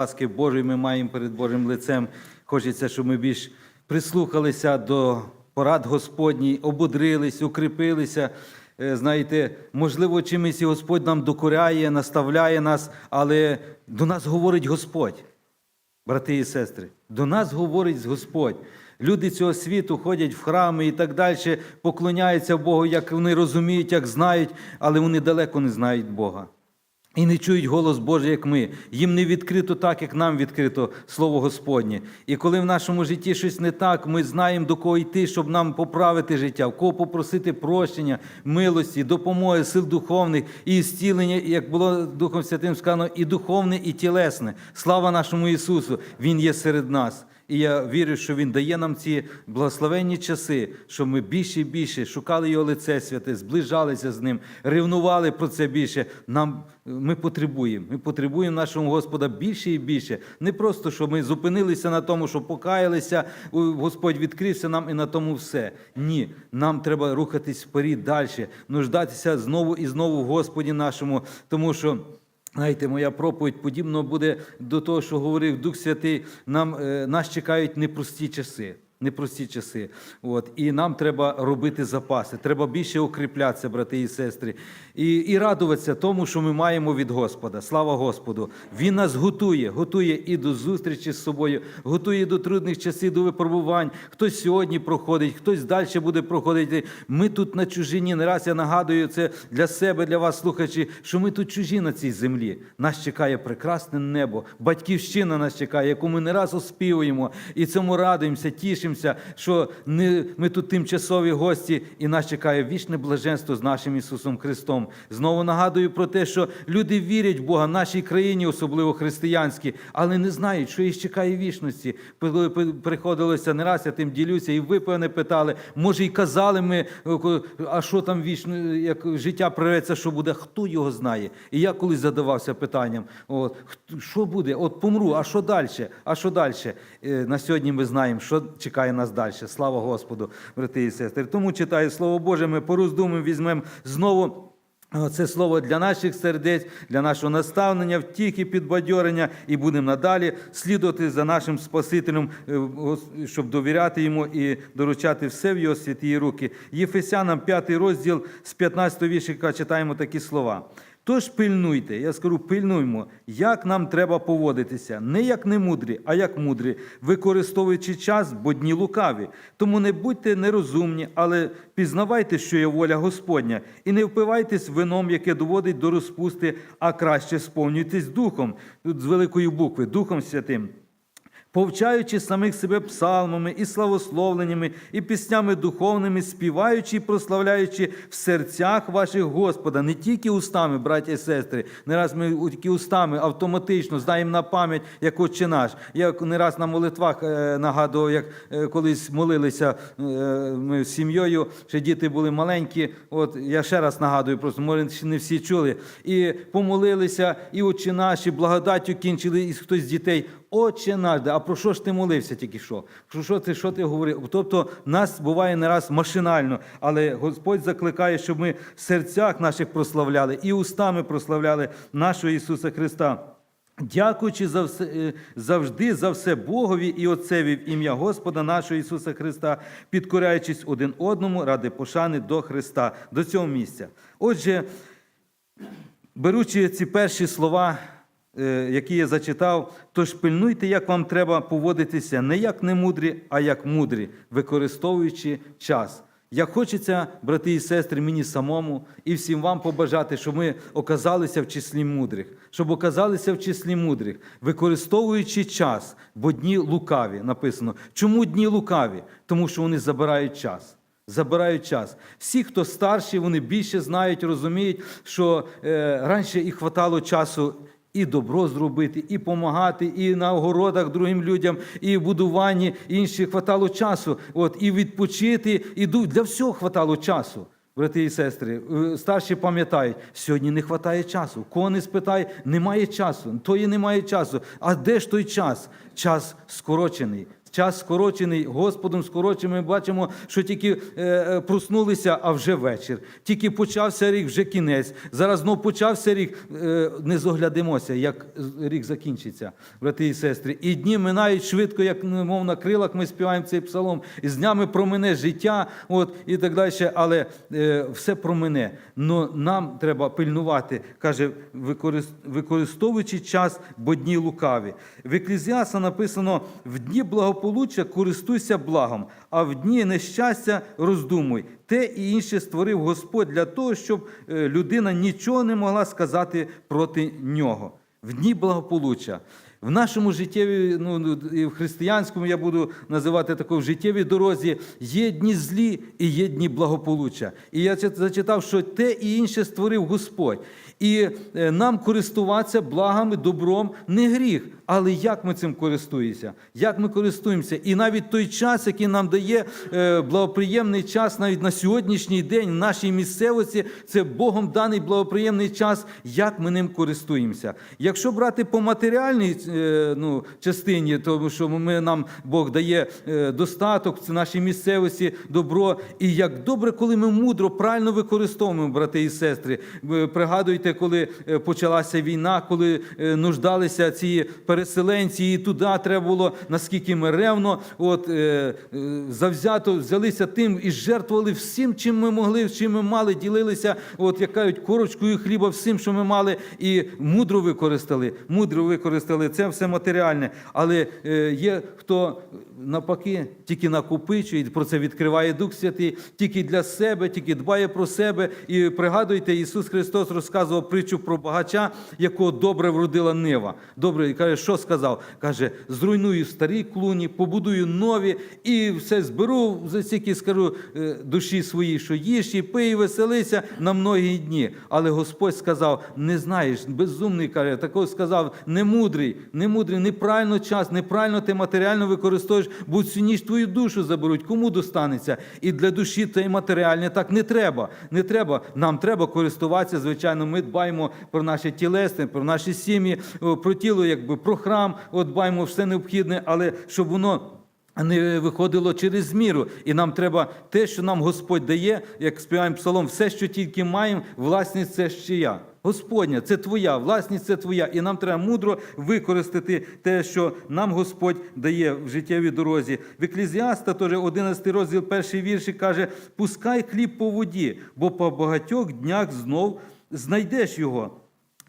ласки Божої ми маємо перед Божим лицем. Хочеться, щоб ми більш прислухалися до порад Господній, ободрились, укріпилися. Е, Знаєте, можливо, чимось і Господь нам докоряє, наставляє нас, але до нас говорить Господь, брати і сестри. До нас говорить Господь. Люди цього світу ходять в храми і так далі, поклоняються Богу, як вони розуміють, як знають, але вони далеко не знають Бога. І не чують голос Божий, як ми. Їм не відкрито так, як нам відкрито Слово Господнє. І коли в нашому житті щось не так, ми знаємо, до кого йти, щоб нам поправити життя, в кого попросити прощення, милості, допомоги, сил духовних і зцілення, як було Духом Святим сказано, і духовне, і тілесне. Слава нашому Ісусу! Він є серед нас. І я вірю, що Він дає нам ці благословенні часи, щоб ми більше і більше шукали Його лице святе, зближалися з ним, ревнували про це більше. Нам ми потребуємо. Ми потребуємо нашого Господа більше і більше. Не просто, щоб ми зупинилися на тому, що покаялися, Господь відкрився нам і на тому все. Ні, нам треба рухатись вперед далі, нуждатися знову і знову в Господі нашому, тому що. Знаєте, моя проповідь подібно буде до того, що говорив Дух Святий. Нам, е, нас чекають непрості часи. Непрості часи. От. І нам треба робити запаси. Треба більше укріплятися, брати і сестри. І, і радуватися тому, що ми маємо від Господа. Слава Господу! Він нас готує, готує і до зустрічі з собою, готує до трудних часів, до випробувань. Хтось сьогодні проходить, хтось далі буде проходити. Ми тут на чужині. Не раз я нагадую це для себе, для вас, слухачі, що ми тут чужі на цій землі. Нас чекає прекрасне небо, батьківщина нас чекає, яку ми не раз оспівуємо і цьому радуємося, тішимося, що не, ми тут тимчасові гості, і нас чекає вічне блаженство з нашим Ісусом Христом. Знову нагадую про те, що люди вірять в Бога, нашій країні, особливо християнські, але не знають, що їх чекає вічності. Приходилося не раз, я тим ділюся, і ви певне питали. Може, і казали ми, е, а що там вічно, як життя прирветься, що буде, хто його знає? І я колись задавався питанням: от, що буде? От помру, а що далі? А що далі? Е, На сьогодні ми знаємо, що чекає нас далі. Слава Господу, брати і сестри. Тому читаю Слово Боже, ми пороздумуємо, візьмемо знову. Це слово для наших сердець, для нашого наставлення, втіхи, підбадьорення, і будемо надалі слідувати за нашим Спасителем, е, щоб довіряти йому і доручати все в його святі руки. Єфесянам 5 розділ з 15 віршика читаємо такі слова. Тож пильнуйте, я скажу, пильнуймо, як нам треба поводитися, не як немудрі, а як мудрі, використовуючи час, бо дні лукаві. Тому не будьте нерозумні, але пізнавайте, що є воля Господня, і не впивайтесь вином, яке доводить до розпусти, а краще сповнюйтесь духом, тут з великої букви, Духом Святим повчаючи самих себе псалмами і славословленнями, і піснями духовними, співаючи і прославляючи в серцях ваших Господа, не тільки устами, браття і сестри. Не раз ми тільки устами автоматично знаємо на пам'ять, як Отче наш. Я не раз на молитвах е, нагадував, як е, колись молилися е, ми з сім'єю, ще діти були маленькі. От я ще раз нагадую, просто може не всі чули. І помолилися, і Отче наші благодаттю кінчили, і хтось з дітей. Отче наш, а про що ж ти молився тільки що? Про що ти, що ти говорив? Тобто нас буває не раз машинально, але Господь закликає, щоб ми в серцях наших прославляли і устами прославляли нашого Ісуса Христа. Дякуючи за все, е, завжди за все Богові і Отцеві в ім'я Господа нашого Ісуса Христа, підкоряючись один одному ради пошани до Христа, до цього місця. Отже, беручи ці перші слова, які я зачитав, тож пильнуйте, як вам треба поводитися не як немудрі, а як мудрі, використовуючи час. Як хочеться, брати і сестри, мені самому і всім вам побажати, щоб ми оказалися в числі мудрих, щоб оказалися в числі мудрих, використовуючи час, бо дні лукаві написано. Чому дні лукаві? Тому що вони забирають час. Забирають час. Всі, хто старші, вони більше знають, розуміють, що е, раніше і хватало часу і добро зробити, і допомагати, і на огородах другим людям, і в будуванні інші хватало часу. От, і відпочити, і для всього хватало часу. Брати і сестри, е, старші пам'ятають, сьогодні не вистачає часу. Кого не спитай, немає часу. Тої немає часу. А де ж той час? Час скорочений, Час скорочений, Господом скорочений. Ми бачимо, що тільки е, е, проснулися, а вже вечір. Тільки почався рік, вже кінець. Зараз знов почався рік. Е, не зоглядимося, як рік закінчиться, брати і сестри. І дні минають швидко, як мов на крилах. Ми співаємо цей псалом. І з днями промине життя, от і так далі. Але все промине. Но нам треба пильнувати, каже, використовуючи час, бо дні лукаві. В Еклезіаса написано: в дні благополуччя користуйся благом, а в дні нещастя роздумуй. Те і інше створив Господь для того, щоб е, людина нічого не могла сказати проти нього. В дні благополуччя. В нашому життєві, ну в християнському я буду називати такою в життєвій дорозі, є дні злі і є дні благополуччя. І я зачитав, що те і інше створив Господь. І е, нам користуватися благами, добром не гріх. Але як ми цим користуємося? Як ми користуємося? І навіть той час, який нам дає е, благоприємний час, навіть на сьогоднішній день в нашій місцевості, це Богом даний благоприємний час, як ми ним користуємося. Якщо брати по матеріальній е, ну, частині, тому що ми, нам Бог дає е, достаток в нашій місцевості, добро. І як добре, коли ми мудро, правильно використовуємо, брати і сестри. Пригадуйте, коли почалася війна, коли нуждалися ці переселенці, і туди треба було, наскільки ми ревно, от, е, е, завзято взялися тим і жертвували всім, чим ми могли, чим ми мали, ділилися, от, як кажуть, корочкою хліба, всім, що ми мали, і мудро використали. Мудро використали це все матеріальне. Але е, є хто навпаки тільки накопичує, про це відкриває Дух Святий, тільки для себе, тільки дбає про себе. І пригадуйте, Ісус Христос розказував притчу про багача, якого добре вродила нива. Добре, і каже, що сказав? Каже: зруйную старі клуні, побудую нові, і все зберу за стільки скажу е, душі своїй, що їж і пий, і веселися на многі дні. Але Господь сказав: не знаєш, безумний каже, такого сказав, немудрий, немудрий, неправильно час, неправильно ти матеріально використовуєш, бо всю ніч твою душу заберуть. Кому достанеться? І для душі та й матеріальне так не треба. Не треба. Нам треба користуватися. Звичайно, ми дбаємо про наше тілесне, про наші сім'ї, про тіло, якби про храм, от дбаємо все необхідне, але щоб воно. Не виходило через міру, і нам треба те, що нам Господь дає, як співаємо псалом, все, що тільки маємо, власність це ще я. Господня, це твоя, власність це твоя. І нам треба мудро використати те, що нам Господь дає в життєвій дорозі. В Еклезіаста, теж 11 розділ, перший вірші каже: пускай хліб по воді, бо по багатьох днях знов знайдеш його.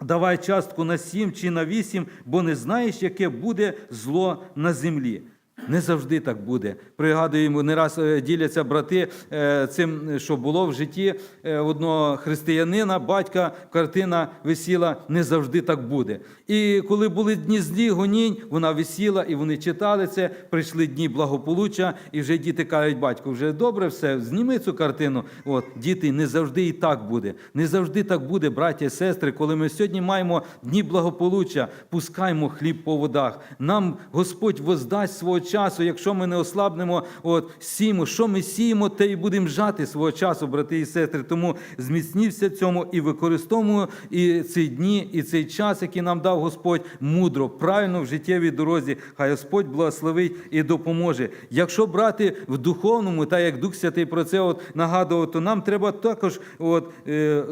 Давай частку на сім чи на вісім, бо не знаєш, яке буде зло на землі. Не завжди так буде. Пригадуємо, не раз е, діляться брати е, цим, що було в житті е, одного християнина, батька, картина висіла, не завжди так буде. І коли були дні злі, гонінь, вона висіла, і вони читали це, прийшли дні благополуччя, і вже діти кажуть, батько, вже добре все, зніми цю картину. От, діти, не завжди і так буде. Не завжди так буде, браття і сестри, коли ми сьогодні маємо дні благополуччя, пускаймо хліб по водах. Нам Господь воздасть свого часу, якщо ми не ослабнемо, от сіємо, що ми сіємо, те і будемо жати свого часу, брати і сестри. Тому зміцнівся цьому і використовуємо і ці дні, і цей час, який нам дав Господь, мудро, правильно в життєвій дорозі. Хай Господь благословить і допоможе. Якщо брати в духовному, так як Дух Святий про це от нагадував, то нам треба також от, е, е,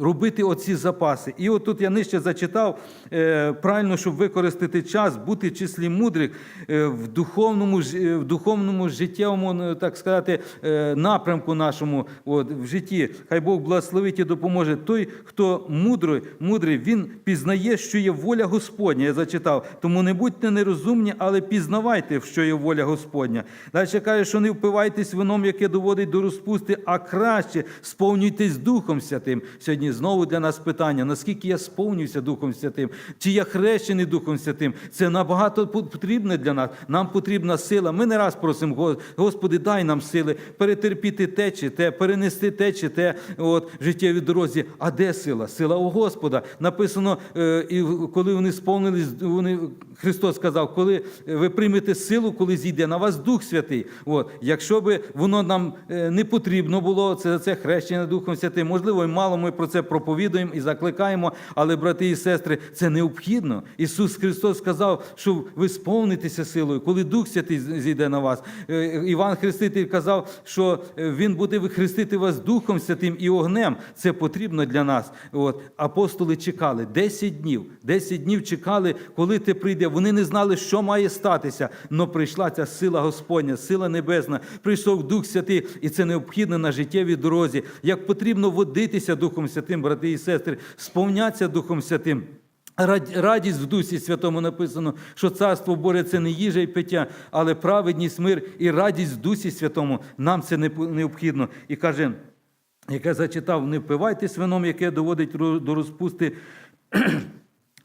робити оці запаси. І от тут я нижче зачитав е, правильно, щоб використати час, бути в числі мудрих е, в духовному, е, в духовному життєвому, ну, так сказати, е, напрямку нашому от, в житті. Хай Бог благословить і допоможе. Той, хто мудрий, мудрий, він пізнає, що є воля Господня. Я зачитав. Тому не будьте нерозумні, але пізнавайте, що є воля Господня. Далі каже, що не впивайтесь вином, яке доводить до розпусти, а краще сповнюйтесь Духом Святим. Сьогодні знову для нас питання: наскільки я сповнююся Духом Святим, чи я хрещений Духом Святим? Це набагато потрібне для нас. Нам потрібна сила. Ми не раз просимо, Господи, дай нам сили перетерпіти те чи те, перенести те чи те от, в дорозі. А де сила? Сила у Господа. Написано, е, і коли вони сповнились, вони Христос сказав, коли ви приймете силу, коли зійде на вас Дух Святий. От, якщо би воно нам е, не потрібно було, це, це хрещення Духом Святим, можливо, і мало ми про це проповідуємо і закликаємо, але, брати і сестри, це необхідно. Ісус Христос сказав, що ви сповнитеся силою, коли Дух Святий зійде на вас. Е, Іван Хреститель казав, що е, Він буде хрестити вас Духом Святим і огнем. Це потрібно для нас. От. Апостоли чекали 10 днів. 10 днів чекали, коли ти прийде. Вони не знали, що має статися. але прийшла ця сила Господня, сила небесна. Прийшов Дух Святий, і це необхідно на життєвій дорозі. Як потрібно водитися Духом Святим, брати і сестри, сповнятися Духом Святим. Рад- Радість в Дусі Святому написано, що Царство Боже це не їжа і пиття, але праведність, мир і радість в Дусі Святому. Нам це необхідно. І каже, яке зачитав, не впивайтесь вином, яке доводить до розпусти,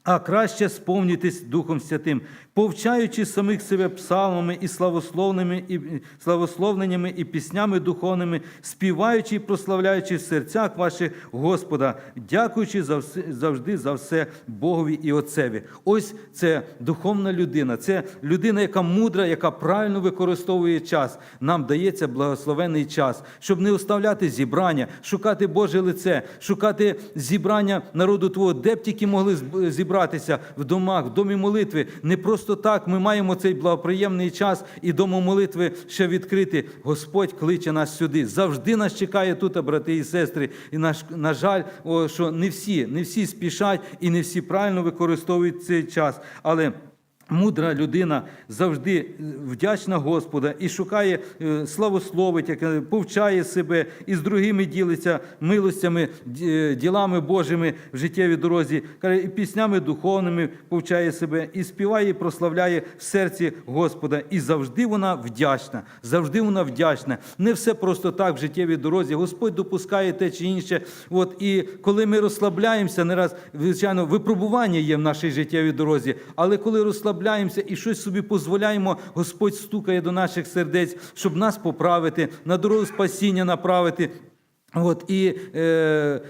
а краще сповнітесь Духом Святим, повчаючи самих себе псалмами і славословними, і славословленнями і піснями духовними, співаючи і прославляючи в серцях ваших Господа, дякуючи за завжди за все Богові і Отцеві. Ось це духовна людина, це людина, яка мудра, яка правильно використовує час. Нам дається благословений час, щоб не оставляти зібрання, шукати Боже лице, шукати зібрання народу Твого, де б тільки могли зб- зібратися в домах, в домі молитви. Не просто так ми маємо цей благоприємний час і дому молитви ще відкрити. Господь кличе нас сюди. Завжди нас чекає тут, брати і сестри. І наш, на жаль, що не всі, не всі спішать і не всі правильно використовують цей час. Але Мудра людина завжди е, вдячна Господа і шукає е, славословить, як повчає себе і з другими ділиться милостями, е, ділами Божими в життєвій дорозі, і піснями духовними повчає себе, і співає, і прославляє в серці Господа. І завжди вона вдячна, завжди вона вдячна. Не все просто так в життєвій дорозі. Господь допускає те чи інше. От і коли ми розслабляємося, не раз, звичайно, випробування є в нашій життєвій дорозі, але коли розслабляємося і щось собі дозволяємо, Господь стукає до наших сердець, щоб нас поправити, на дорогу спасіння направити. От, і е,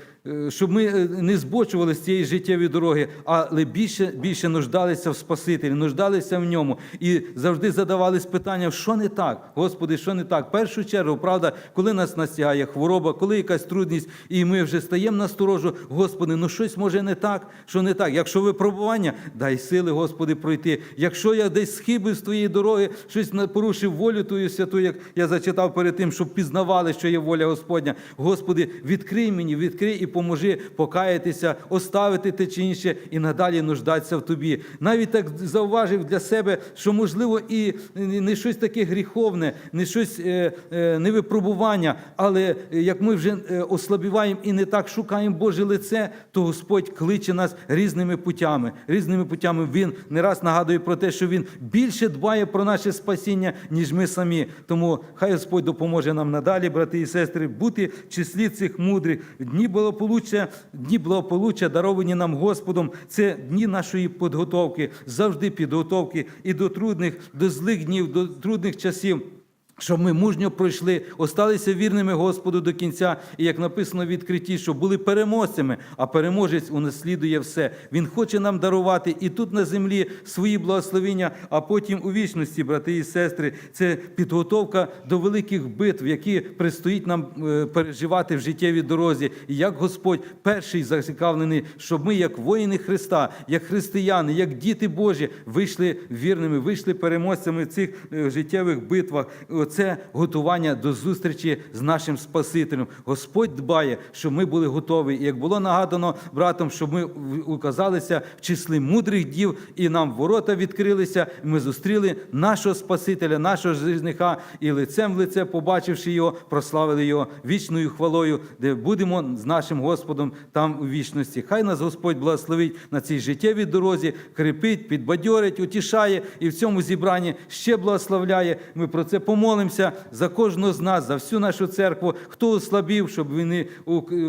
щоб ми е, не збочували з цієї життєвої дороги, але більше, більше нуждалися в Спасителі, нуждалися в ньому і завжди задавались питання, що не так, Господи, що не так. В першу чергу, правда, коли нас настигає хвороба, коли якась трудність, і ми вже стаємо на сторожу, Господи, ну щось може не так, що не так. Якщо випробування, дай сили, Господи, пройти. Якщо я десь схибив з твоєї дороги, щось порушив волю Твою святу, як я зачитав перед тим, щоб пізнавали, що є воля Господня. Господи, відкрий мені, відкрий і поможи покаятися, оставити те чи інше і надалі нуждатися в тобі. Навіть так зауважив для себе, що можливо і не щось таке гріховне, не щось е, е, не випробування, але е, як ми вже ослабіваємо і не так шукаємо Боже лице, то Господь кличе нас різними путями. Різними путями Він не раз нагадує про те, що Він більше дбає про наше спасіння, ніж ми самі. Тому хай Господь допоможе нам надалі, брати і сестри, бути в числі цих мудрих. Дні благополуччя, дні благополуччя, даровані нам Господом. Це дні нашої підготовки, завжди підготовки і до трудних, до злих днів, до трудних часів. Щоб ми мужньо пройшли, осталися вірними Господу до кінця, і як написано в відкритті, що були переможцями, а переможець унаслідує все. Він хоче нам дарувати і тут на землі свої благословення, а потім у вічності, брати і сестри, це підготовка до великих битв, які предстоїть нам е, переживати в життєвій дорозі. І як Господь перший зацікавлений, щоб ми, як воїни Христа, як християни, як діти Божі, вийшли вірними, вийшли переможцями в цих е, життєвих битвах. Це готування до зустрічі з нашим Спасителем. Господь дбає, щоб ми були готові. І як було нагадано братом, щоб ми указалися в числі мудрих дів, і нам ворота відкрилися. і Ми зустріли нашого Спасителя, нашого жениха, і лицем в лице, побачивши його, прославили його вічною хвалою, де будемо з нашим Господом там у вічності. Хай нас Господь благословить на цій життєвій дорозі, крепить, підбадьорить, утішає і в цьому зібранні ще благословляє. Ми про це помолимося за кожного з нас, за всю нашу церкву, хто ослабів, щоб вони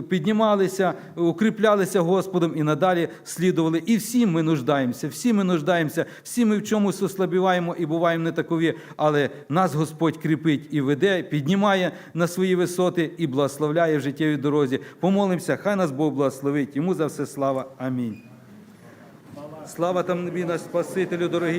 піднімалися, укріплялися Господом і надалі слідували. І всі ми нуждаємося, всі ми нуждаємося, всі ми в чомусь ослабіваємо і буваємо не такові, але нас Господь кріпить і веде, піднімає на свої висоти і благословляє в життєвій дорозі. Помолимося, хай нас Бог благословить. Йому за все слава. Амінь. Слава там наш Спасителю, дорогий